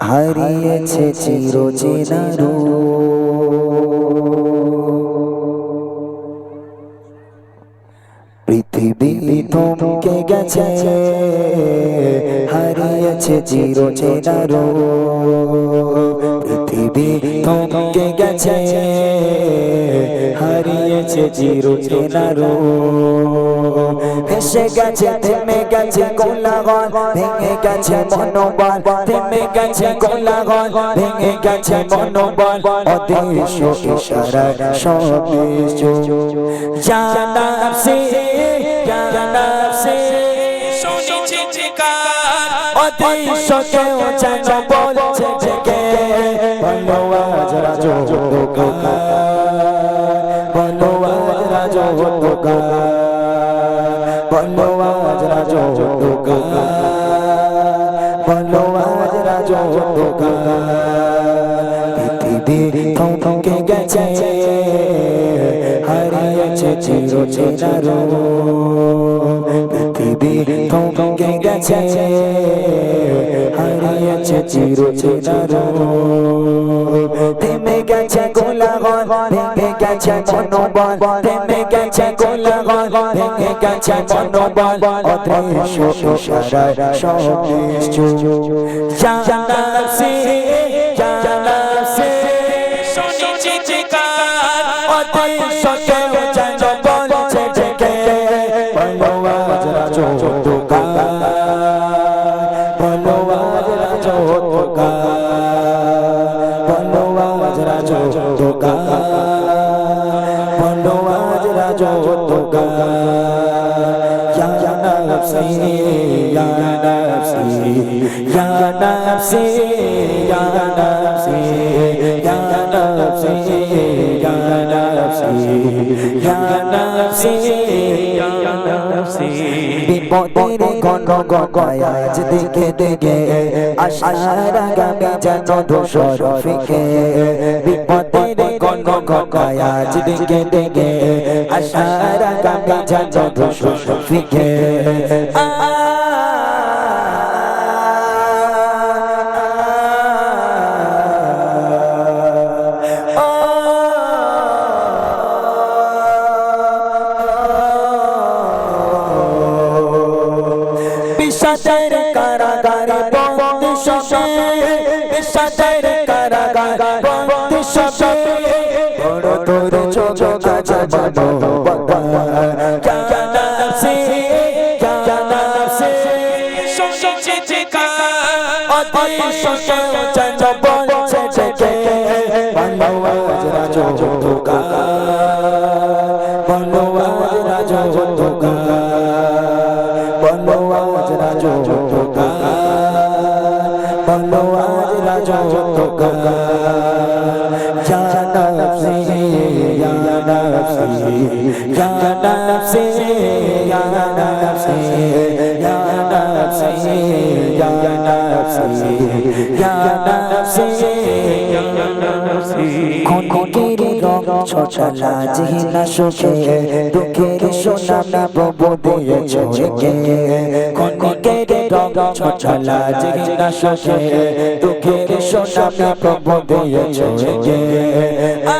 হারিয়েছে চিরচেনারো পৃথিবী থমকে গেছে হারিয়েছে চিরচেনারো পৃথিবী থমকে গেছে। গেছে জিরো চেনারো ভেসে গেছে, থেমে গেছে কোলাগল ভেঙে গেছে মনোবল, থেমে গেছে কোলাগল ভেঙে গেছে মনোবল। অদেশ ইশারা সবেশ জানা সে জানা সে শুনেছি অদেশ কেউ বলছে ভালোবাসা পৃথিবী থমকে গেছে হারিয়েছে চিরচেনারো পৃথিবী থমকে গেছে হারিয়েছে চিরচেনারো থেমে গেছে ভেঙে গেছে মনোবল, থেমে গেছে গোলাগল ভেঙে গেছে মনোবল অদৃশ্য ইশারায় সব কিছু জানাবসি জানাবসি শুনেছি চিকার অদৃশ্য কেউ যেন বলছে জেগে বলো আজ রাজ বলো আজ রাজ বলো আজ রাজ Ya nafsi Ya nafsi Ya nafsi Ya nafsi Ya nafsi Ya nafsi বিপদের ঘন গঙ্গায় আজ দেখে দেখে, আশার আগামী যেন ধূসর ফিকে। বিপদের ঘন গঙ্গায় দেখে দেখে, আশার আগামী যেন ধূসর ফিকে। কারাগার বন্দি শশে সাজাইর কারাগার বন্দি শশে বড় করে ছোট কাজ বাবু Bongo, Bongo, Bongo, Bongo, Bongo, वाला जो तो गंगा या नफसी या नफसी या नफसी या नफसी या नफसी या नफसी या नफसी कौन ছছলা জিহিনা সুখে দুঃখের সোনামি ববু দিয়েছ রেখে খুনকির রং ছছলা জিহিনা সুখে দুঃখের সোনামি ববু দিয়েছ রেখে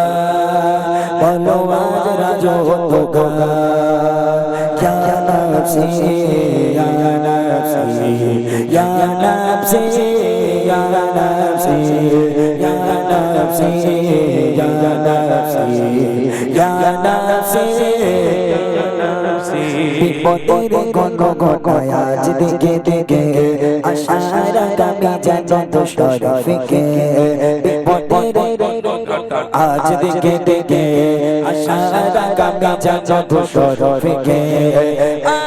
নমাজ রাজত क्या नफसी या नफसी या नफसी या नफसी या नफसी या नफसी या नफसी বিপদের কোন ঘটায় আজ দিকে দিকে আশার আগামী জানত শরফিকে বিপদের আজ দিকে দিকে আশার আগামী জানত শরফিকে বিশ্বাসের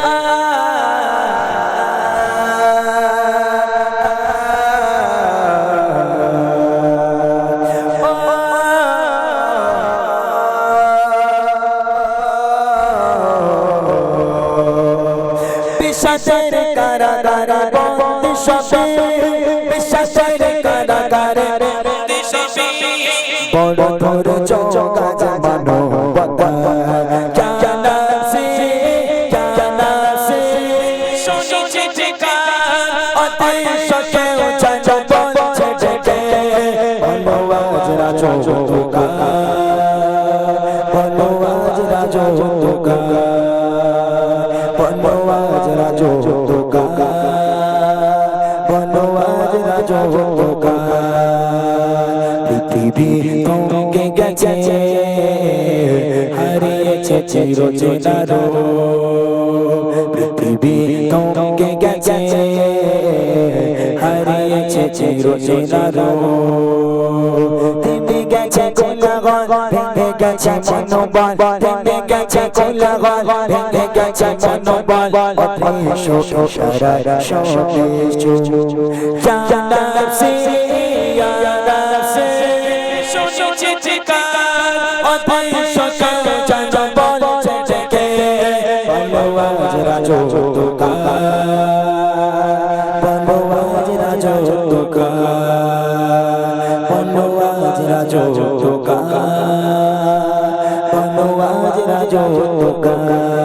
কারাগারে সবে বিশ্বাসের কারাগারে বড় বড় চৌকা জামানো বাবা চিরচেনারো। পৃথিবী কমকে গেছে, হারিয়েছে চিরচেনারো। থেমে গেছে কোলাগল ভেঙে গেছে মনোবল থেমে গেছে কোলাগল ভেঙে গেছে মনোবল। অথেশো সারা সবেশু জানাবসি জানাবসি আজ